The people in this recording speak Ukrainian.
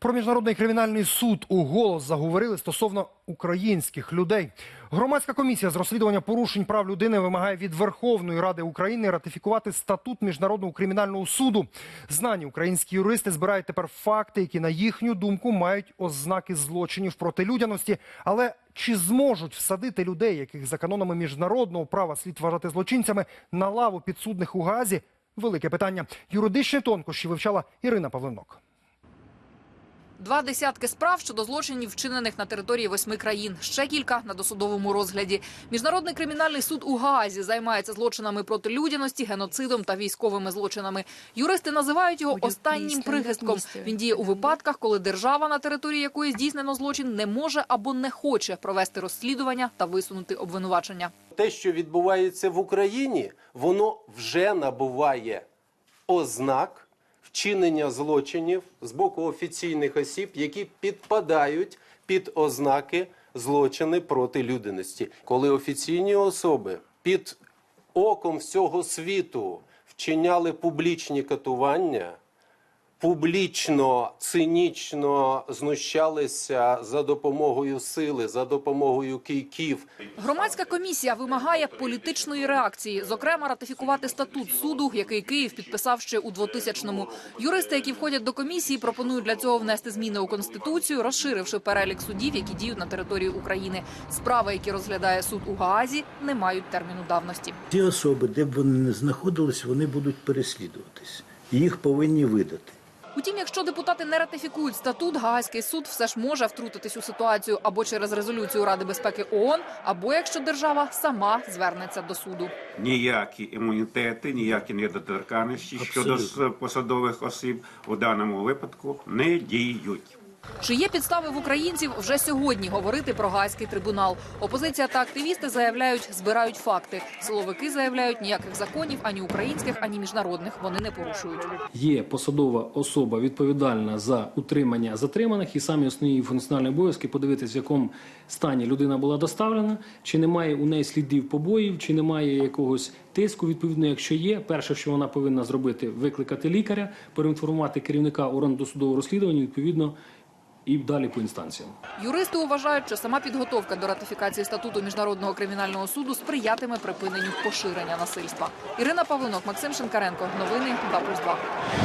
Про міжнародний кримінальний суд у голос заговорили стосовно українських людей. Громадська комісія з розслідування порушень прав людини вимагає від Верховної Ради України ратифікувати статут міжнародного кримінального суду. Знані українські юристи збирають тепер факти, які на їхню думку мають ознаки злочинів проти людяності. Але чи зможуть всадити людей, яких за канонами міжнародного права слід вважати злочинцями, на лаву підсудних у Газі? Велике питання. Юридичні тонкощі вивчала Ірина Павленок. Два десятки справ щодо злочинів, вчинених на території восьми країн. Ще кілька на досудовому розгляді. Міжнародний кримінальний суд у Гаазі займається злочинами проти людяності, геноцидом та військовими злочинами. Юристи називають його останнім прихистком. Він діє у випадках, коли держава, на території якої здійснено злочин, не може або не хоче провести розслідування та висунути обвинувачення. те, що відбувається в Україні, воно вже набуває ознак вчинення злочинів з боку офіційних осіб, які підпадають під ознаки злочини проти людяності. Коли офіційні особи під оком всього світу вчиняли публічні катування. Публічно, цинічно знущалися за допомогою сили, за допомогою кийків, Громадська комісія вимагає політичної реакції, зокрема ратифікувати статут суду, який Київ підписав ще у 2000-му. Юристи, які входять до комісії, пропонують для цього внести зміни у конституцію, розширивши перелік судів, які діють на території України. Справи, які розглядає суд у Гаазі, не мають терміну давності. Ті особи, де б вони не знаходились, вони будуть переслідуватись. Їх повинні видати. Утім, якщо депутати не ратифікують статут, Гаазький суд все ж може втрутитись у ситуацію або через резолюцію Ради безпеки ООН, або якщо держава сама звернеться до суду. ніякі імунітети, ніякі недоторканності щодо посадових осіб у даному випадку не діють. Чи є підстави в українців вже сьогодні говорити про Гаазький трибунал? Опозиція та активісти заявляють, збирають факти. Силовики заявляють, ніяких законів ані українських, ані міжнародних вони не порушують. Є посадова особа відповідальна за утримання затриманих, і самі основні функціональні обов'язки подивитися, в якому стані людина була доставлена, чи немає у неї слідів побоїв, чи немає якогось тиску. Відповідно, якщо є, перше, що вона повинна зробити, викликати лікаря, проінформувати керівника органу досудового розслідування, відповідно, і далі по інстанціям. Юристи вважають, що сама підготовка до ратифікації статуту міжнародного кримінального суду сприятиме припиненню поширення насильства. Ірина Павлинок, Максим Шинкаренко. Новини 2+,2.